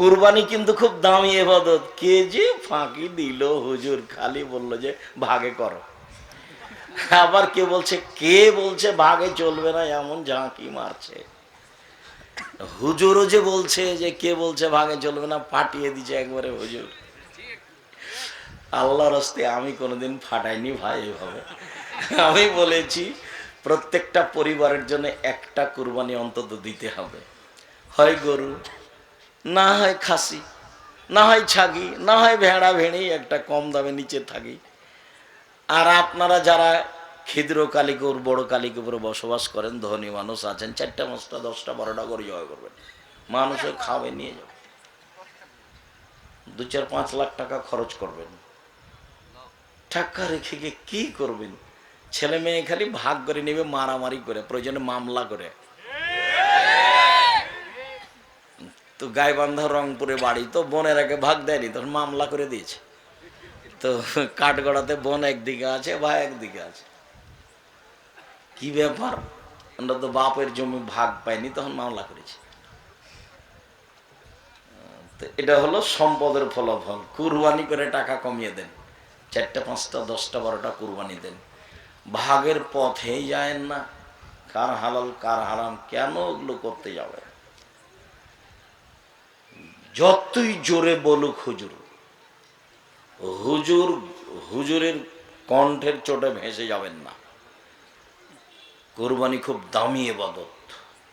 কুরবানি কিন্তু খুব দামি এবাদত। কে যে ফাঁকি দিল? হুজুর খালি বলল যে, ভাগে করো। আবার কে বলছে কে বলছে ভাগে চলবে না? এমন ঝাঁকি মারছে। হুজুরও যে বলছে যে, কে বলছে ভাগে চলবে না? ফাটিয়ে দিছে একবারে হুজুর। আল্লাহর হস্তে আমি কোনোদিন ফাটাইনি ভাই এভাবে। আমি বলেছি, প্রত্যেকটা পরিবারের জন্য একটা কুরবানি অন্তত দিতে হবে। হয় গরু। না হয় খাসি, না হয় ছাগি, না হয় ভেড়া ভেড়ি, একটা কম দামে নিচে থাকি। আর আপনারা যারা ক্ষুদ্র কালিকুর, বড় কালিকুপুরে বসবাস করেন, ধনী মানুষ আছেন, চারটা পাঁচটা, দশটা, বারোটা করে জয় করবেন। মানুষের খাওয়াবে নিয়ে যাবে দু চার পাঁচ লাখ টাকা খরচ করবেন। টাকা রেখে গিয়ে কি করবেন? ছেলে মেয়ে খালি ভাগ করে নেবে, মারামারি করে, প্রয়োজনে মামলা করে। তো গাইবান্ধা রংপুরে বাড়ি, তো বোনের আগে ভাগ দেয়নি, তখন মামলা করে দিয়েছে। তো কাঠগড়াতে বোন একদিকে আছে ভাই একদিকে আছে। কি ব্যাপার? আমরা তো বাপের জমি ভাগ পাইনি, তখন মামলা করেছি। তো এটা হলো সম্পদের ফলাফল। কুরবানি করে টাকা কমিয়ে দেন। চারটা, পাঁচটা, দশটা, বারোটা কুরবানি দেন। ভাগের পথেই যায় না। কার হালাল, কার হারাম, কেন ওগুলো করতে যাবে যতই জোরে বলুক হুজুর হুজুর হুজুরের কণ্ঠের চোটে ভেসে যাবেন না। কোরবানি খুব দামি এবাদত।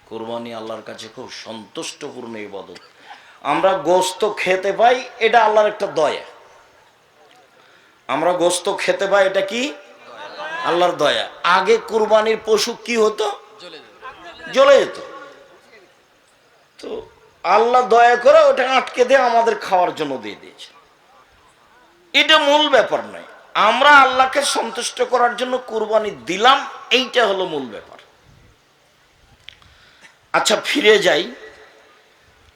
কোরবানি আল্লাহর কাছে খুব সন্তুষ্টপূর্ণ ইবাদত আমরা গোস্ত খেতে পাই এটা আল্লাহর একটা দয়া। আমরা গোস্ত খেতে পাই এটা কি? আল্লাহর দয়া। আগে কুরবানির পশু কি হতো? জ্বলে যেত। তো আল্লাহ দয়া করে ওটা আটকে দিয়ে আমাদের খাওয়ার জন্য দিয়ে দিয়েছে। এটা মূল ব্যাপার নয়। আমরা আল্লাহকে সন্তুষ্ট করার জন্য কুরবানি দিলাম, এইটা হলো মূল ব্যাপার। আচ্ছা ফিরে যাই।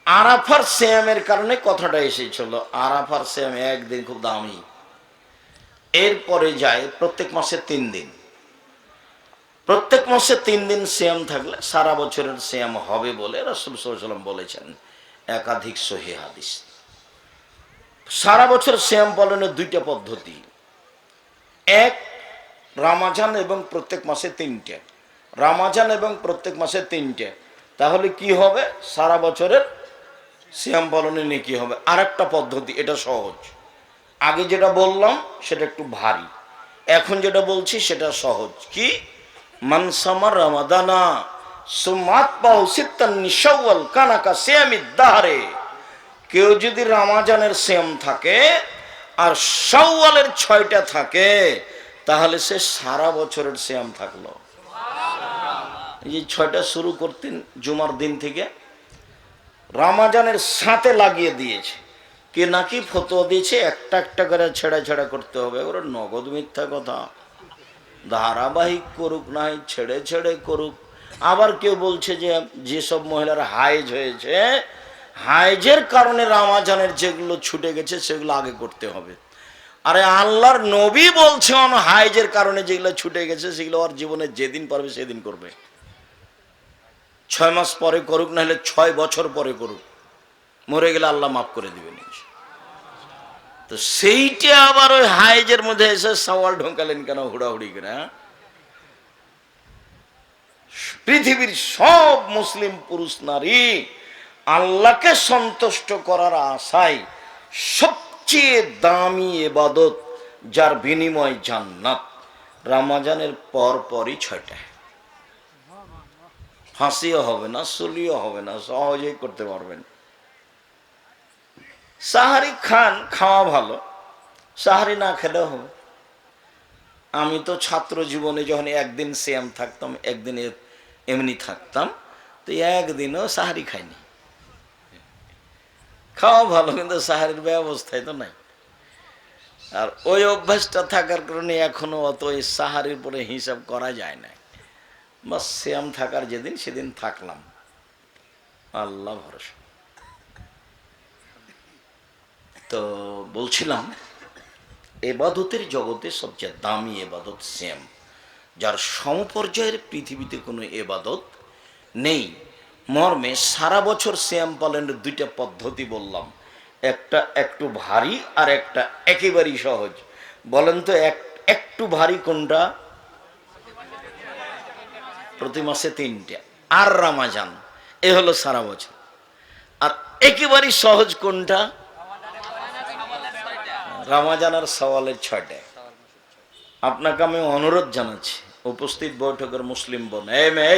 আরাফার শ্যামের কারণে কথাটা এসেছিল, আরাফার শ্যাম একদিন খুব দামি। এরপরে যায় প্রত্যেক মাসে তিন দিন। প্রত্যেক মাসে তিন দিন শ্যাম থাকলে সারা বছরের শ্যাম হবে বলে রসুল সাল্লাম বলেছেন। একাধিক সহি হাদিস। সারা বছর শ্যাম পালনের দুইটা পদ্ধতি। এক, রামাজান এবং প্রত্যেক মাসে তিনটে। রামাজান এবং প্রত্যেক মাসে তিনটে। তাহলে কি হবে? সারা বছরের শ্যাম পালনে কি হবে? আর একটা পদ্ধতি, এটা সহজ। আগে যেটা বললাম, সেটা একটু ভারী। এখন যেটা বলছি, সেটা সহজ। কি? মানসামার রামাদানা কেউ যদি রামাজানের শ্যাম থাকে আর শাওয়ালের ছয়টা থাকে তাহলে সে সারা বছরের শ্যাম থাকল। এই ছয়টা শুরু করতেন জুমার দিন থেকে রামাজানের সাথে লাগিয়ে দিয়েছে। কে নাকি ফতোয়া দিয়েছে একটা একটা করে ছেড়া ছেড়া করতে হবে। ওরা নগদ মিথ্যা কথা। ধারাবাহিক করুক, নাই ছেড়ে ছেড়ে করুক। আবার কেউ বলছে যে, যেসব মহিলার হাইজ হয়েছে হাইজের কারণে রামাজানের যেগুলো ছুটে গেছে, সেগুলো আগে করতে হবে। আরে আল্লাহর নবী বলছে অন হাইজের কারণে যেগুলো ছুটে গেছে, সেগুলো ওর জীবনে যেদিন পারবে, সেদিন করবে। ছয় মাস পরে করুক না হলে ছয় বছর পরে করুক। মরে গেলে আল্লাহ মাফ করে দিবেন তো সেইটা আবার ওই হাইজের মধ্যে এসে সওয়াল ঢোকালেন কেন হুড়াহুড়ি করে হ্যাঁ? পৃথিবীর সব মুসলিম পুরুষ নারী আল্লাহকে সন্তুষ্ট করার আশায় সবচেয়ে দামি এবাদত যার বিনিময় জান্নাত, রামাজানের পর পরই ছয়টা ফাঁসিও হবে না, সুলিও হবে না, সহজেই করতে পারবেন সাহারি খান খাওয়া ভালো, সাহারি না খেলেও হবে। আমি তো ছাত্র জীবনে যখন একদিন সেম থাকতাম, একদিন এমনি থাকতাম, তো একদিনও সাহারি খাইনি। খাওয়া ভালো, কিন্তু সাহারির ব্যবস্থায় তো নাই। আর ওই অভ্যাসটা থাকার কারণে এখনও অত ওই সাহারির পরে হিসাব করা যায় না বা শ্যাম থাকার যেদিন, সেদিন থাকলাম। আল্লাহ ভরসা। তো বলছিলাম, এবাদতের জগতে সবচেয়ে দামি এবাদত শ্যাম যার সমপর্যায়ের পৃথিবীতে কোনো এবাদত নেই। মর্মে সারা বছর শ্যাম পালনের দুইটা পদ্ধতি বললাম। একটা একটু ভারী আর একটা একেবারেই সহজ। বলেন তো এক, একটু ভারী কোনটা? প্রতি মাসে তিনটে। আর রামাজান, এ হলো সারা বছর। আর একেবারেই সহজ কোনটা? রামাজান আর সওয়ালের ছয়টা আপনাকে আমি অনুরোধ জানাচ্ছি, উপস্থিত বৈঠকের মুসলিম বোন মেয়ে,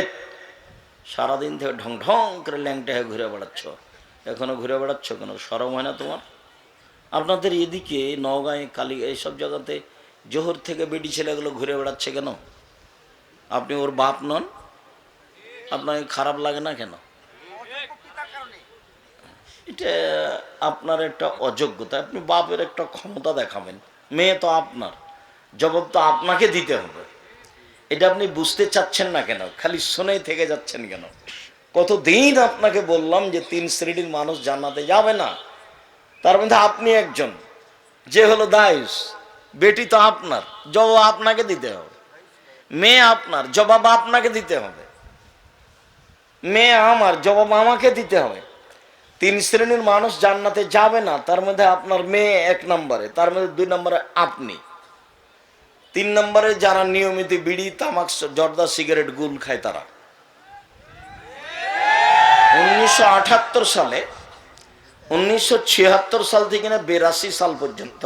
সারাদিন থেকে ঢং ঢং করে ল্যাংটা হয়ে ঘুরে বেড়াচ্ছ। এখনও ঘুরে বেড়াচ্ছ কেন? সরম হয় না তোমার? আপনাদের এদিকে নওগাঁয়ে, কালী এইসব জায়গাতে জোহর থেকে বেডি ছেলেগুলো ঘুরে বেড়াচ্ছে কেন? আপনি ওর বাপ নন? আপনাকে খারাপ লাগে না কেন? এটা আপনার একটা অযোগ্যতা, আপনি বাপের একটা ক্ষমতা দেখাবেন, মেয়ে তো আপনার জবাব তো আপনাকে দিতে হবে। এটা আপনি বুঝতে চাচ্ছেন না কেন, খালি শুনেই থেকে যাচ্ছেন কেন? কতদিন আপনাকে বললাম যে তিন শ্রেণির মানুষ জান্নাতে যাবে না, তার মধ্যে আপনি একজন, যে হলো দায়ুস, বেটি তো আপনার, জবাব আপনাকে দিতে হবে। মেয়ে আপনার, জবাব আপনাকে দিতে হবে। মেয়ে আমার, জবাব আমাকে দিতে হবে। তিন শ্রেণির মানুষ জান্নাতে যাবে না, তার মধ্যে আপনার মেয়ে এক নম্বরে, তার মধ্যে দুই নম্বরে আপনি। তিন নম্বরে যারা নিয়মিত বিড়ি, তামাক, জর্দা, সিগারেট, গুল খায় তারা। উনিশশো সালে, উনিশশো ছিয়াত্তর সাল থেকে না বেরাশি সাল পর্যন্ত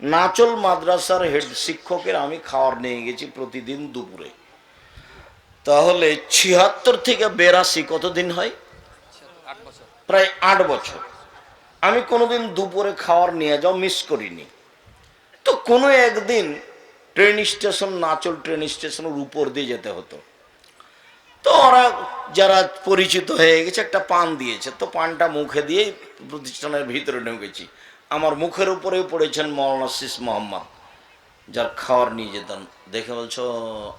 নাচল মাদ্রাসার হেড শিক্ষকের আমি খাওয়ার নিয়ে গেছি প্রতিদিন দুপুরে। তাহলে ছিয়াত্তর থেকে বেরাশি কতদিন হয়? প্রায় আট বছর। আমি কোনোদিন দুপুরে খাওয়ার নিয়ে যাও মিস করিনি। তো কোনো একদিন ট্রেন স্টেশন নাচল ট্রেন স্টেশনের উপর দিয়ে যেতে হতো। তো ওরা যারা পরিচিত হয়ে গেছে, একটা পান দিয়েছে। তো পানটা মুখে দিয়ে প্রতিষ্ঠানের ভিতরে ঢুকেছি। আমার মুখের উপরেও পড়েছেন মৌলানা শিস মোহাম্মদ। যার খাওয়ার নিয়ে যেতাম। দেখে বলছো,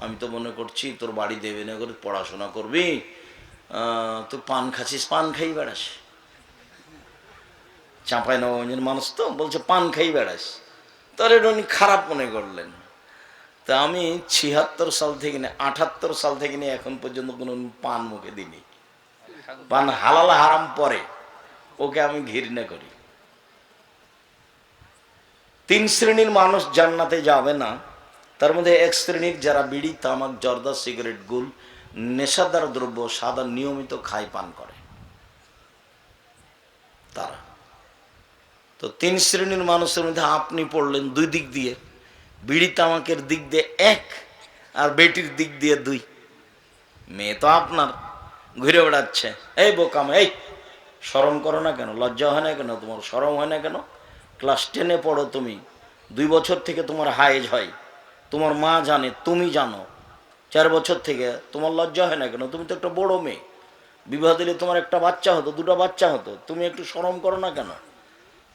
আমি তো মনে করছি তোর বাড়ি দেবে না করে পড়াশোনা করবি। তুই পান খাচ্ছিস, পান খাই বেড়াস। চাঁপাই নবগঞ্জের মানুষ তো, বলছে, পান খাই বেড়াস। তাহলে এটা উনি খারাপ মনে করলেন। তা আমি ছিয়াত্তর সাল থেকে নিয়ে আঠাত্তর সাল থেকে নিয়ে এখন পর্যন্ত কোনো পান মুখে দিইনি। পান হালাল হারাম পরে ওকে আমি ঘৃণা করি। তিন শ্রেণির মানুষ জান্নাতে যাবে না। তার মধ্যে এক শ্রেণির যারা বিড়ি, তামাক, জর্দা, সিগারেট, গুল, নেশাদার দ্রব্য, সাদা নিয়মিত খায়, পান করে। তারা। তো তিন শ্রেণির মানুষের মধ্যে আপনি পড়লেন দুই দিক দিয়ে, বিড়ি তামাকের দিক দিয়ে এক আর বেটির দিক দিয়ে দুই। মেয়ে তো আপনার, ঘুরে বেড়াচ্ছে। এই বোকাম, এই সরম করো না কেন? লজ্জা হয় না কেন তোমার? সরম হয় না কেন? ক্লাস টেনে পড়ো তুমি। দুই বছর থেকে তোমার হায়েজ হয়। তোমার মা জানে, তুমি জানো। চার বছর থেকে তোমার লজ্জা হয় না কেন? তুমি তো একটা বড় মেয়ে। বিবাহ দিলে তোমার একটা বাচ্চা হতো, দুটো বাচ্চা হতো। তুমি একটু সরম করো না কেন?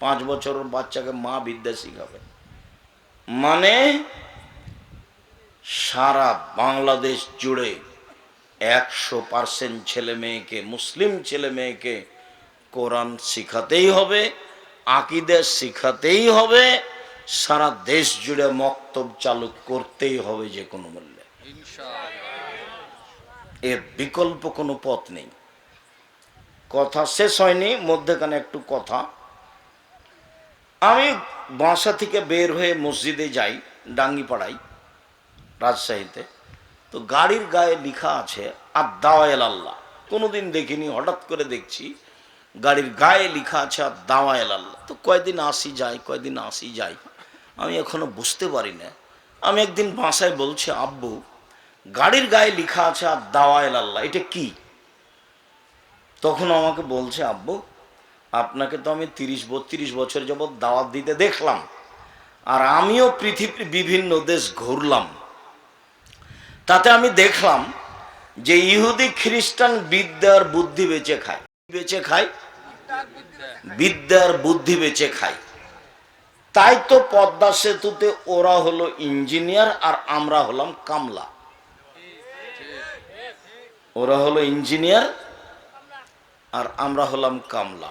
পাঁচ বছরের বাচ্চাকে মা বিদ্যা শিখাবে। মানে সারা বাংলাদেশ জুড়ে একশো পার্সেন্ট ছেলে মেয়েকে মুসলিম ছেলে মেয়েকে কোরআন শিখাতেই হবে আকিদে শিখাতেই হবে সারা দেশ জুড়ে মক্তব চালু করতেই হবে যে কোনো মূল্যে। এর বিকল্প কোনো পথ নেই। কথা শেষ হয়নি মধ্যেখানে একটু কথা। আমি বাসা থেকে বের হয়ে মসজিদে যাই ডাঙ্গিপাড়াই রাজশাহীতে। তো গাড়ির গায়ে লিখা আছে আদাওয়াল আল্লাহ। কোনোদিন দেখিনি, হঠাৎ করে দেখছি গাড়ির গায়ে লিখা আছে আদাওয়াল আল্লাহ। তো কয়দিন আসি যাই, কয়দিন আসি যাই, আমি এখনও বুঝতে পারি না। আমি একদিন বাসায় বলছি, আব্বু, গাড়ির গায়ে লিখা আছে আর আদাওয়াল আল্লাহ, এটা কি? তখন আমাকে বলছে, আব্বু আপনাকে তো আমি তিরিশ বত্রিশ বছর যাবৎ দাওয়াত দিতে দেখলাম। আর আমিও পৃথিবীর বিভিন্ন দেশ ঘুরলাম। তাতে আমি দেখলাম যে ইহুদি খ্রিস্টান বিদ্যার বুদ্ধি বেঁচে খায়। বেঁচে খায়? বিদ্যার বুদ্ধি বেঁচে খায়। তাই তো পদ্মা সেতুতে ওরা হলো ইঞ্জিনিয়ার আর আমরা হলাম কামলা। ওরা হলো ইঞ্জিনিয়ার আর আমরা হলাম কামলা।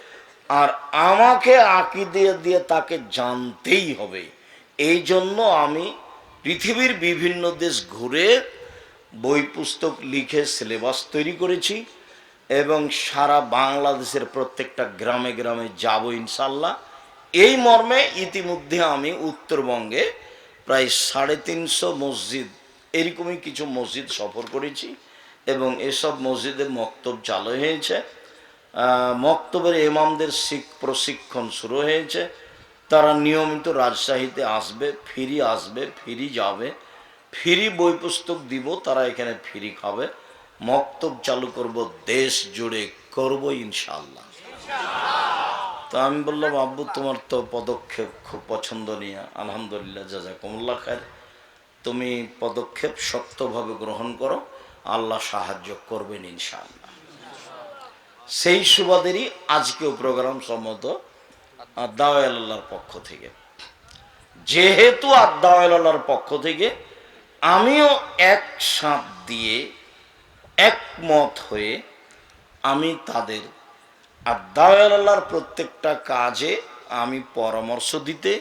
আর আমাকে আঁকি দিয়ে দিয়ে তাকে জানতেই হবে। এই জন্য আমি পৃথিবীর বিভিন্ন দেশ ঘুরে বই পুস্তক লিখে সিলেবাস তৈরি করেছি এবং সারা বাংলাদেশের প্রত্যেকটা গ্রামে গ্রামে যাব ইনশাল্লাহ এই মর্মে ইতিমধ্যে আমি উত্তরবঙ্গে প্রায় সাড়ে তিনশো মসজিদ, এরকমই কিছু মসজিদ সফর করেছি এবং এসব মসজিদে মক্তব চালু হয়েছে। মক্তবের ইমামদের শিখ প্রশিক্ষণ শুরু হয়েছে। তারা নিয়মিত রাজশাহীতে আসবে, ফিরি আসবে, ফিরি যাবে। ফিরি বই পুস্তক দিব, তারা এখানে ফিরি খাবে। মক্তব চালু করব, দেশ জুড়ে করব ইনশাল্লাহ তো আমি বললাম, আব্বু, তোমার তো পদক্ষেপ খুব পছন্দনীয়। আলহামদুলিল্লাহ, জাজাকুমুল্লাহ খায় তুমি পদক্ষেপ শক্তভাবে গ্রহণ করো। আল্লাহ সাহায্য করবেন ইনশাআল্লাহ। সেই সুবাদেরই আজকেও প্রোগ্রাম সম্মত আদাওয়াল্লাহর পক্ষ থেকে। যেহেতু আদাওয়াল্লাহর পক্ষ থেকে, আমিও এক সাঁত দিয়ে একমত হয়ে আমি তাদের আদাওয়াল্লাহর প্রত্যেকটা কাজে আমি পরামর্শ দিতে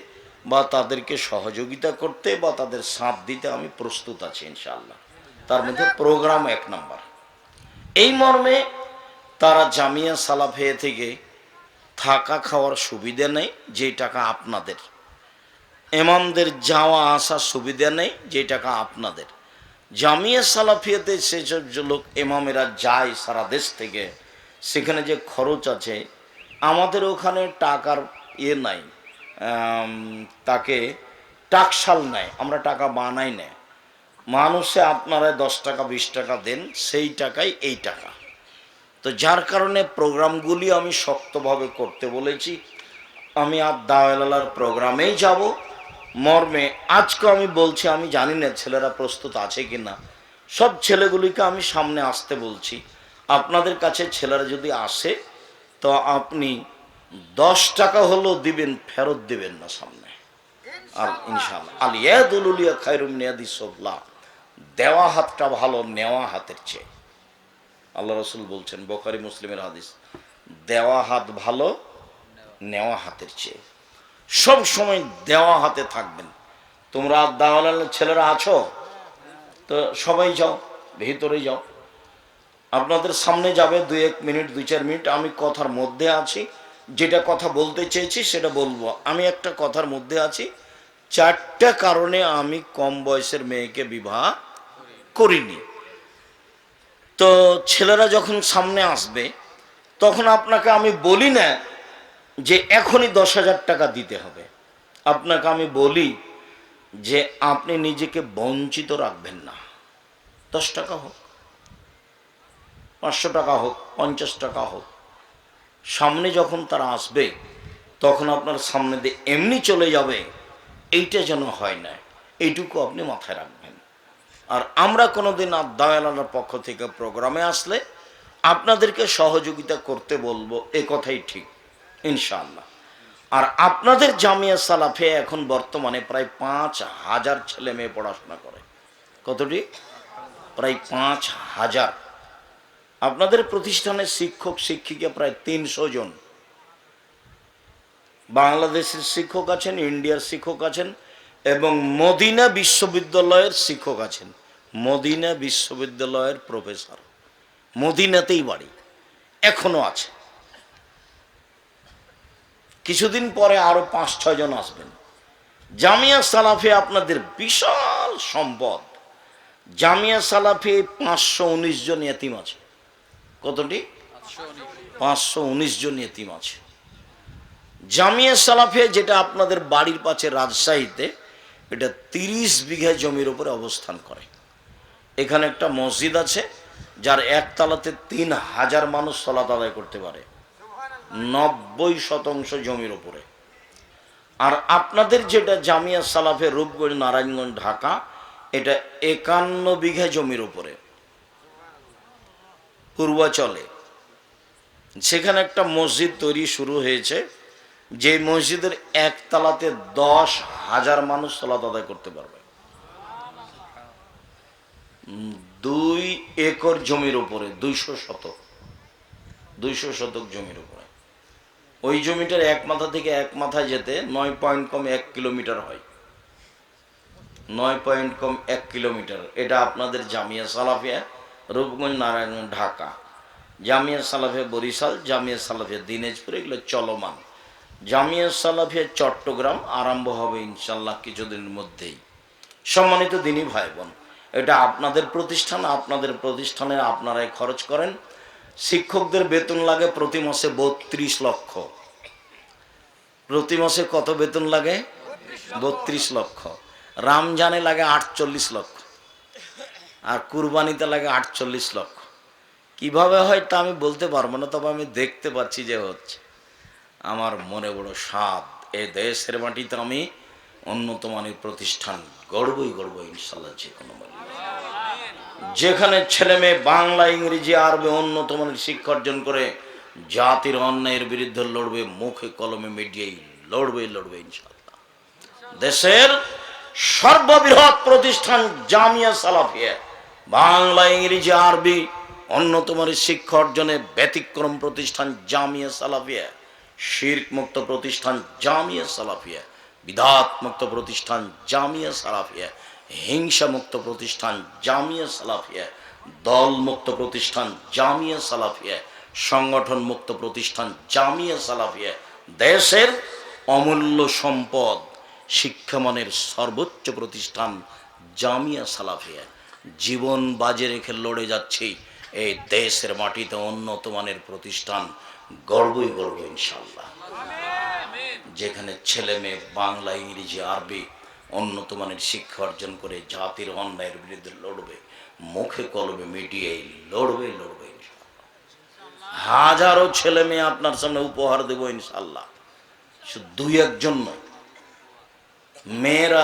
বা তাদেরকে সহযোগিতা করতে বা তাদের সাথ দিতে আমি প্রস্তুত আছি ইনশাল্লাহ তার মধ্যে প্রোগ্রাম এক নাম্বার এই মর্মে তারা জামিয়া সালাফে থেকে থাকা খাওয়ার সুবিধা নেই যে টাকা আপনাদের। এমামদের যাওয়া আসার সুবিধা নেই যে টাকা আপনাদের। জামিয়া সালাফিয়াতে সেসব লোক এমামেরা যায় সারা দেশ থেকে, সেখানে যে খরচ আছে, আমাদের ওখানে টাকার ইয়ে নাই তাকে টাকশাল নেয় আমরা টাকা বানাই নেয় মানুষে আপনারা দশ টাকা, বিশ টাকা দেন, সেই টাকাই এই টাকা। তো যার কারণে প্রোগ্রামগুলি আমি শক্তভাবে করতে বলেছি। আমি আর দাওয়ালার প্রোগ্রামেই যাব। মর্মে আজকে আমি বলছি, আমি জানি না ছেলেরা প্রস্তুত আছে কি না সব ছেলেগুলিকে আমি সামনে আসতে বলছি। আপনাদের কাছে ছেলেরা যদি আসে, তো আপনি দশ টাকা হলেও দিবেন, ফেরত দিবেন না সামনে। আর ইনশাআল্লাহ। আলিয়াদুলিয়া খায়রুম নিয়াদি সবলা। দেওয়া হাতটা ভালো, নেওয়া হাতের চেয়ে। আল্লাহ রসুল বলছেন, বোখারি মুসলিমের হাদিস, দেওয়া হাত ভালো, নেওয়া হাতের চেয়ে। সব সময় দেওয়া হাতে থাকবেন। তোমরা দাওয়াল ছেলেরা আছো? তো সবাই যাও, ভিতরে যাও। আপনাদের সামনে যাবে দুই এক মিনিট দুই চার মিনিট। আমি কথার মধ্যে আছি। যেটা কথা বলতে চেয়েছি, সেটা বলব। আমি একটা কথার মধ্যে আছি। চারটা কারণে আমি কম বয়সের মেয়েকে বিবাহ করিনি। তো ছেলেরা যখন সামনে আসবে, তখন আপনাকে আমি বলি না যে এখনই দশ হাজার টাকা দিতে হবে। আপনাকে আমি বলি যে আপনি নিজেকে বঞ্চিত রাখবেন না। দশ টাকা হোক, পাঁচশো টাকা হোক, পঞ্চাশ টাকা হোক, সামনে যখন তারা আসবে, তখন আপনার সামনে দিয়ে এমনি চলে যাবে, এইটা যেন হয় না। এইটুকু আপনি মাথায় রাখবেন। আর আমরা কোনোদিন আদায়ালার পক্ষ থেকে প্রোগ্রামে আসলে আপনাদেরকে সহযোগিতা করতে বলব, এ কথাই ঠিক, ইনশাআল্লাহ। আর আপনাদের জামিয়া সালাফে এখন বর্তমানে প্রায় পাঁচ হাজার ছেলে মেয়ে পড়াশোনা করে। কতটি? প্রায় পাঁচ হাজার। আপনাদের প্রতিষ্ঠানের শিক্ষক, শিক্ষিকা প্রায় তিনশো জন। বাংলাদেশের শিক্ষক আছেন, ইন্ডিয়ার শিক্ষক আছেন এবং মদিনা বিশ্ববিদ্যালয়ের শিক্ষক আছেন। মদিনা বিশ্ববিদ্যালয়ের প্রফেসর। মদিনাতেই বাড়ি। এখনও আছে। কিছুদিন পরে আরও পাঁচ ছয় জন আসবেন। জামিয়া সালাফে আপনাদের বিশাল সম্পদ। জামিয়া সালাফে পাঁচশো উনিশ জন এতিম আছে। কতটি? পাঁচশো উনিশ জন এতিম আছে। জামিয়া সালাফে যেটা আপনাদের বাড়ির পাশে রাজশাহীতে, এটা তিরিশ বিঘা জমির উপরে অবস্থান করে। এখানে একটা মসজিদ আছে, যার একতলাতে তিন হাজার মানুষ সলাত আদায় করতে পারে। নব্বই শতাংশ জমির উপরে। আর আপনাদের যেটা জামিয়া সালাফে রূপগঞ্জ নারায়ণগঞ্জ, ঢাকা, এটা একান্ন বিঘা জমির উপরে। পূর্বাচলে। সেখানে একটা মসজিদ তৈরি শুরু হয়েছে যে মসজিদের একতলাতে দশ হাজার মানুষ সলাত আদায় করতে পারবে। দুই একর জমির উপরে, দুইশো শতক দুইশো শতক জমির উপরে। ওই জমিটার এক মাথা থেকে এক মাথায় যেতে নয় পয়েন্ট কম এক কিলোমিটার হয়। নয় পয়েন্ট কম এক কিলোমিটার। এটা আপনাদের জামিয়া সালাফিয়া, রূপগঞ্জ, নারায়ণগঞ্জ, ঢাকা। জামিয়া সালাফিয়া বরিশাল, জামিয়া সালাফিয়া দিনাজপুর, এগুলো চলমান। জামিয়া সালাফিয়া চট্টগ্রাম আরম্ভ হবে ইনশাল্লাহ কিছুদিনের মধ্যেই। সম্মানিত দিনী ভাই বোন এটা আপনাদের প্রতিষ্ঠান, আপনাদের প্রতিষ্ঠানে আপনারাই খরচ করেন। শিক্ষকদের বেতন লাগে প্রতি মাসে বত্রিশ লক্ষ। প্রতি মাসে কত বেতন লাগে? বত্রিশ লক্ষ। রামজানে লাগে আটচল্লিশ লক্ষ। আর কুরবানিতে লাগে আটচল্লিশ লক্ষ। কীভাবে হয় তা আমি বলতে পারব না, তবে আমি দেখতে পাচ্ছি যে হচ্ছে। আমার মনে বড় স্বাদ। এ দেশের মাটিতে আমি মানের প্রতিষ্ঠান গড়বই গড়ব ইনশাল্লাহ যে কোনো। যেখানে ছেলে মেয়ে বাংলা, ইংরেজি, আরবি মানের শিক্ষা অর্জন করে, জাতির অন্যায়ের বিরুদ্ধে লড়বে, মুখে কলমে মিডিয়াই লড়বে লড়বে ইনশাল্লাহ দেশের সর্ববৃহৎ প্রতিষ্ঠান জামিয়া সালাফিয়া, বাংলা, ইংরেজি, আরবি উন্নত মানের শিক্ষা অর্জনে ব্যতিক্রম প্রতিষ্ঠান জামিয়া সালাফিয়া শির্ক মুক্ত প্রতিষ্ঠান জামিয়া সালাফিয়া বিধাত মুক্ত প্রতিষ্ঠান জামিয়া সালাফিয়া হিংসা মুক্ত প্রতিষ্ঠান জামিয়া সালাফিয়া দল মুক্ত প্রতিষ্ঠান জামিয়া সালাফিয়া সংগঠন মুক্ত প্রতিষ্ঠান জামিয়া সালাফিয়া, দেশের অমূল্য সম্পদ, শিক্ষামানের সর্বোচ্চ প্রতিষ্ঠান জামিয়া সালাফিয়া। জীবন বাজে রেখে লড়ে যাচ্ছি এই দেশের মাটিতে উন্নত মানের প্রতিষ্ঠান গর্বই গর্ব ইনশাল্লাহ যেখানে ছেলে মেয়ে, বাংলা, ইংরেজি, আরবি উন্নত মানের শিক্ষা অর্জন করে জাতির অন্যায়ের বিরুদ্ধে লড়বে, মুখে কলমে মিডিয়ায় লড়বে লড়বে হাজারো ছেলে মেয়ে আপনার সামনে উপহার দেবো ইনশাল্লাহ দুই একজন মেয়েরা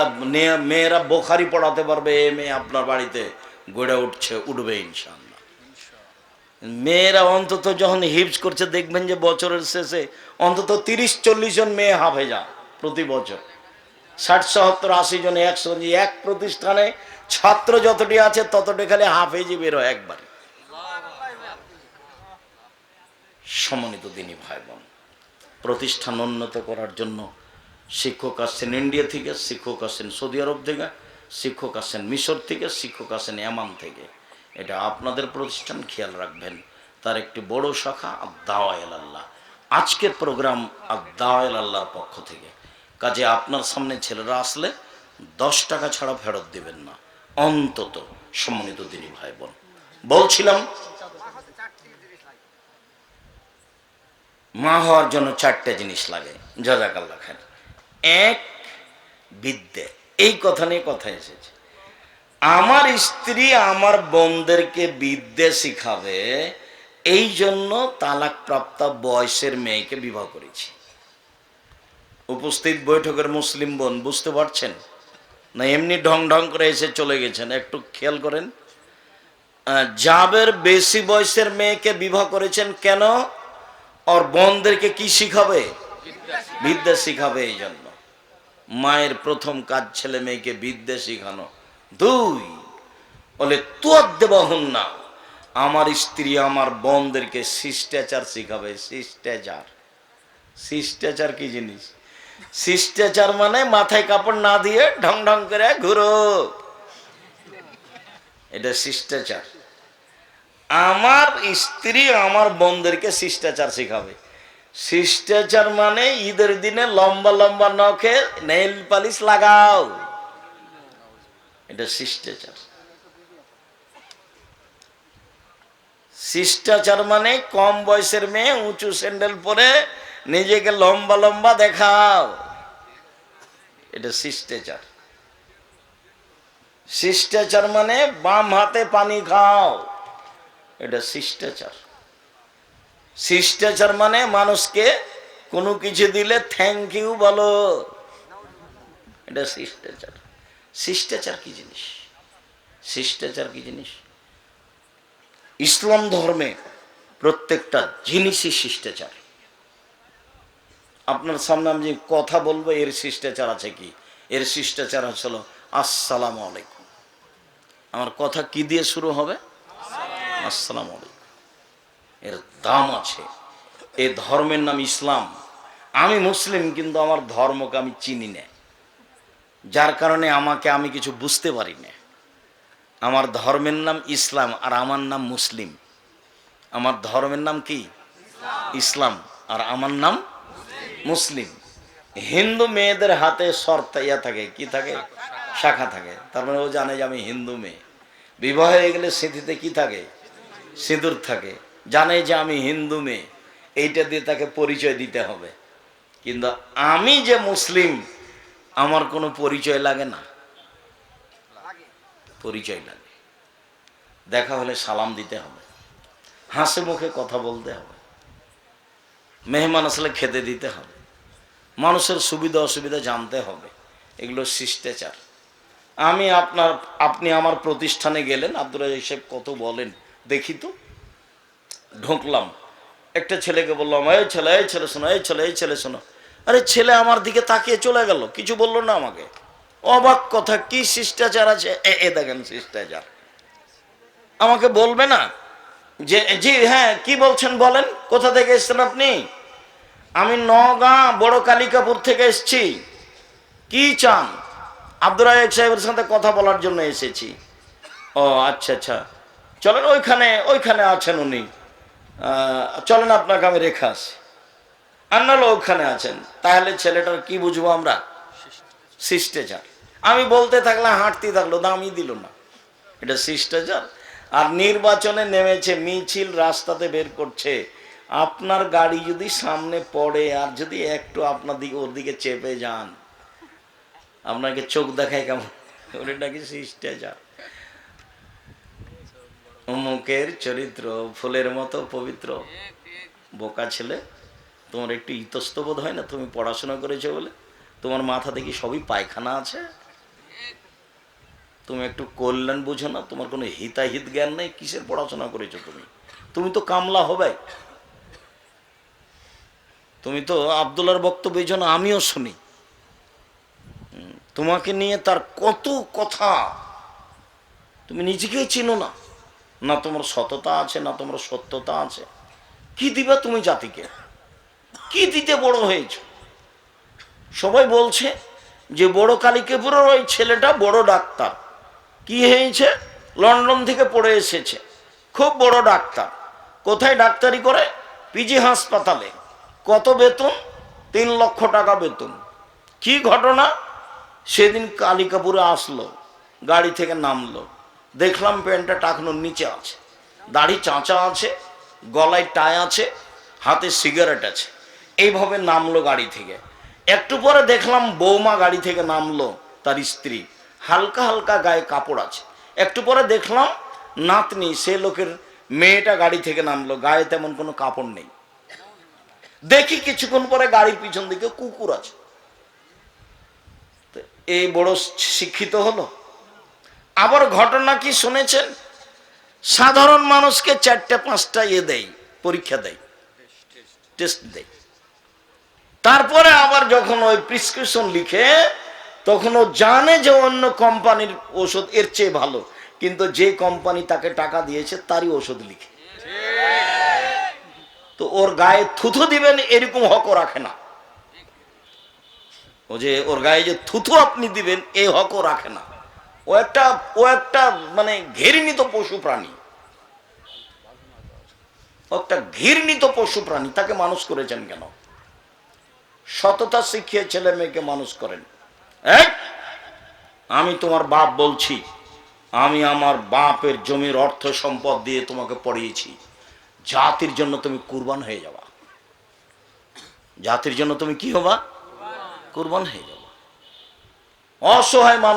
মেয়েরা বোখারি পড়াতে পারবে, এ মেয়ে আপনার বাড়িতে গড়ে উঠছে, উঠবে ইনশাল্লাহ মেয়েরা অন্তত যখন হিপস করছে, দেখবেন যে বছরের শেষে অন্তত তিরিশ চল্লিশ জন মেয়ে হাফেজা প্রতি বছর। ষাট, সত্তর, আশি জন একশো এক প্রতিষ্ঠানে ছাত্র যতটি আছে ততটি খালি হাফেজি বের হয় একবার। সমন্বিত দিনী ভাই বোন প্রতিষ্ঠান উন্নত করার জন্য শিক্ষক আসছেন ইন্ডিয়া থেকে, শিক্ষক আসছেন সৌদি আরব থেকে, শিক্ষক আসছেন মিশর থেকে, শিক্ষক আসছেন এমান থেকে। এটা আপনাদের প্রতিষ্ঠান খেয়াল রাখবেন। তার একটি বড় শাখা আদাওয়াল আল্লাহ। আজকের প্রোগ্রাম আদাওয়াল আল্লাহর পক্ষ থেকে। কাজে আপনার সামনে ছেলেরা আসলে দশ টাকা ছাড়া ফেরত দিবেন না। অন্তত সম্মানিত দিনী ভাই বোন বলছিলাম, মা হওয়ার জন্য চারটে জিনিস লাগে। জাজাকাল্লা খান এক, বিদ্যে। এই কথা নিয়ে কথা এসেছে। আমার স্ত্রী আমার বোনদেরকে বিদ্যে শিখাবে, এই জন্য তালাক প্রাপ্ত বয়সের মেয়েকে বিবাহ করেছি। উপস্থিত বৈঠকের মুসলিম বোন, বুঝতে পারছেন? না, এমনি ঢং ঢং করে এসে চলে গেছেন। একটু খেয়াল করেন। জাবের বেশি বয়সের মেয়েকে বিবাহ করেছেন কেন? ওর বোনদেরকে কি শিখাবে? বিদ্যা শিখাবে এই জন্য। মায়ের প্রথম কাজ ছেলে মেয়েকে বিদ্যা শিখানো। দুই, বলে তোর দেবহন না আমার স্ত্রী আমার বোনদেরকে শিষ্টাচার শিখাবে। শিষ্টাচার। শিষ্টাচার কি জিনিস? শিষ্টাচার মানে মাথায় কাপড় না দিয়ে ঢং ঢং করে ঘুরো। এটা শিষ্টাচার। আমার স্ত্রী আমার বোনদেরকে শিষ্টাচার শিখাবে। শিষ্টাচার মানে ঈদের দিনে লম্বা লম্বা নখে নেইল পালিশ লাগাও। এটা শিষ্টাচার। শিষ্টাচার মানে কম বয়সের মেয়ে উঁচু স্যান্ডেল পরে নিজেকে লম্বা লম্বা দেখাও। এটা শিষ্টাচার। শিষ্টাচার মানে বাম হাতে পানি খাও। এটা শিষ্টাচার। শিষ্টাচার মানে মানুষকে কোনো কিছু দিলে থ্যাংক ইউ বলো। এটা শিষ্টাচার। শিষ্টাচার কি জিনিস? শিষ্টাচার কি জিনিস? ইসলাম ধর্মে প্রত্যেকটা জিনিসই শিষ্টাচার। আপনার সামনে আমি কথা বলব, এর শিষ্টাচার আছে কি? এর শিষ্টাচার হচ্ছিল আসসালামু আলাইকুম। আমার কথা কি দিয়ে শুরু হবে? আসসালামু আলাইকুম। এর দাম আছে। এ ধর্মের নাম ইসলাম। আমি মুসলিম, কিন্তু আমার ধর্মকে আমি চিনি না। যার কারণে আমাকে আমি কিছু বুঝতে পারি না। আমার ধর্মের নাম ইসলাম আর আমার নাম মুসলিম। আমার ধর্মের নাম কি? ইসলাম। আর আমার নাম মুসলিম। হিন্দু মেয়েদের হাতে শর্ত ইয়া থাকে, কি থাকে? শাখা থাকে। তার মানে ও জানে যে আমি হিন্দু মেয়ে। বিবাহ হয়ে গেলে স্মৃতিতে কি থাকে? সিঁদুর থাকে। জানে যে আমি হিন্দু মেয়ে। এইটা দিয়ে তাকে পরিচয় দিতে হবে। কিন্তু আমি যে মুসলিম, আমার কোনো পরিচয় লাগে না। পরিচয় লাগে। দেখা হলে সালাম দিতে হবে। হাসি মুখে কথা বলতে হবে। মেহমান আসলে খেতে দিতে হবে। মানুষের সুবিধা অসুবিধা জানতে হবে। এগুলো শিষ্টাচার। আমি আপনার, আপনি আমার প্রতিষ্ঠানে গেলেন আব্দুল রাজাক সাহেব কত বলেন, দেখি তো। ঢুকলাম। একটা ছেলেকে বললাম, এই ছেলে এই ছেলে, শোনো, এই ছেলে এই ছেলে, শোনো। আরে ছেলে আমার দিকে তাকিয়ে চলে গেল, কিছু বলল না আমাকে। অবাক কথা, কি শিষ্টাচার আছে? এ এ দেখেন শিষ্টাচার। আমাকে বলবে না যে, জি হ্যাঁ কি বলছেন বলেন? কোথা থেকে এসছেন আপনি? আমি নগাঁ বড় কালিকাপুর থেকে এসছি। কি চান? আব্দুর রাজাক সাহেবের সাথে কথা বলার জন্য এসেছি। ও আচ্ছা আচ্ছা। চলেন ওইখানে ওইখানে আছেন উনি। চলেন আপনাকে আমি রেখে আসি। আর নাহলে ওখানে আছেন। তাহলে ছেলেটার কি বুঝব আমরা? শিষ্টাচার। আমি বলতে থাকলাম হাঁটতে থাকল, দামই দিল না। এটা শিষ্টাচার। আর নির্বাচনে নেমেছে, মিছিল রাস্তাতে বের করছে। আপনার গাড়ি যদি সামনে পড়ে আর যদি একটু আপনার দিকে, ওর দিকে চেপে যান, আপনাকে চোখ দেখায় কেমন? ওটা কি শিষ্টাচার। অমুকের চরিত্র ফুলের মতো পবিত্র। বোকা ছেলে, তোমার একটু ইতস্তবোধ হয় না? তুমি পড়াশোনা করেছ বলে? তোমার মাথা দেখি সবই পায়খানা আছে? তুমি একটু কল্যাণ বুঝো না? তোমার কোনো হিতাহিত জ্ঞান নেই? কিসের পড়াশোনা করেছ তুমি? তুমি তো কামলা হবে তুমি তো আবদুল্লার বক্তব্য এই জন্য আমিও শুনি। তোমাকে নিয়ে তার কত কথা। তুমি নিজেকেই চিনো না। না তোমার সততা আছে, না তোমার সত্যতা আছে। কি দিবা তুমি জাতিকে? কি দিতে বড় হয়েছ? সবাই বলছে যে বড় কালিকেপুরের ওই ছেলেটা বড় ডাক্তার। কি হয়েছে? লন্ডন থেকে পড়ে এসেছে। খুব বড় ডাক্তার। কোথায় ডাক্তারি করে? পিজি হাসপাতালে। কত বেতন? তিন লক্ষ টাকা বেতন। কি ঘটনা? সেদিন কালিকাপুরে আসলো, গাড়ি থেকে নামলো। দেখলাম প্যান্টটা টাকনোর নিচে আছে, দাড়ি চাঁচা আছে, গলায় টাই আছে, হাতে সিগারেট আছে। এইভাবে নামলো গাড়ি থেকে। একটু পরে দেখলাম বৌমা গাড়ি থেকে নামলো তার স্ত্রী। হালকা হালকা গায়ে কাপড় আছে। একটু পরে দেখলাম নাতনি, সে লোকের মেয়েটা গাড়ি থেকে নামলো। গায়ে তেমন কোনো কাপড় নেই। দেখি কিছুক্ষণ পরে গাড়ির পিছন দিকে কুকুর আছে। এই বড় শিক্ষিত হলো। আবার ঘটনা কি শুনেছেন? সাধারণ মানুষকে চারটা, পাঁচটা ইয়ে দেয়, পরীক্ষা দেয় টেস্ট দেয়। তারপরে আবার যখন ওই প্রিসক্রিপশন লিখে, তখন ও জানে যে অন্য কোম্পানির ওষুধ এর চেয়ে ভালো, কিন্তু যে কোম্পানি তাকে টাকা দিয়েছে তারই ওষুধ লিখে। তো ওর গায়ে থুথু দিবেন এরকম হকও রাখে না। ও যে ওর গায়ে যে থুথু আপনি দিবেন, এই হকও রাখে না। ও একটা ও একটা মানে ঘৃণিত পশু প্রাণী। একটা ঘৃণিত পশু প্রাণী, তাকে মানুষ করেছেন কেন? সততা শিখিয়ে ছেলে মেয়েকে মানুষ করেন! আমি তোমার বাপ বলছি, আমি আমার বাপের জমির অর্থ সম্পদ দিয়ে তোমাকে পড়িয়েছি। জাতির জন্য তুমি কুরবান হয়ে যাবা। জাতির জন্য তুমি কি হবা? কুরবান হয়ে যাবা। অসহায় মানুষ